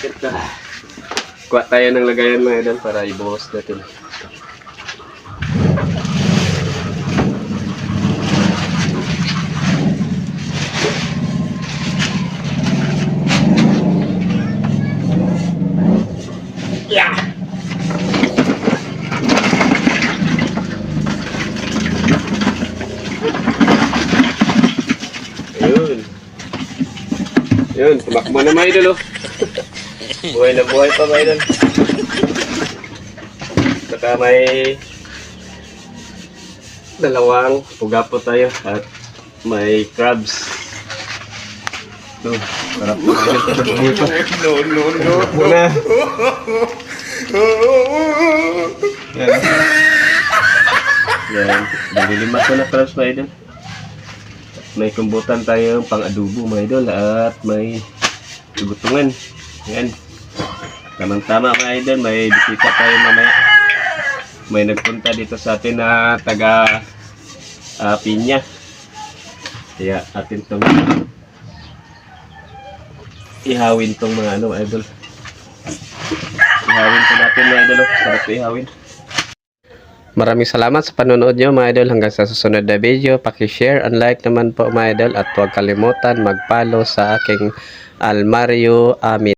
Kuha tayo ng lagayan mga idol para ibuhos natin. Yun, tumakbo na mga idol oh. buhay na buhay pa mga idol. Saka may dalawang pugapo tayo at may crabs. Sarap mga idol. Buhay pa. No, no, no. Muna. Yan. Yan. Nililimas ko na crabs mga idol. May kumbutan tayong pang adobo mga idol at may tugutungan. Yan. Tamang tama mga idol, may bisita tayo mamaya. May nagpunta dito sa atin na taga ah, Pinya. Kaya atin tong ihawin tong mga ano idol. Ihawin po natin mga idol. oh. Sarap ihawin. Maraming salamat sa panonood nyo mga idol hanggang sa susunod na video. Paki-share and like naman po mga idol at huwag kalimutan mag-follow sa aking Almario Amin.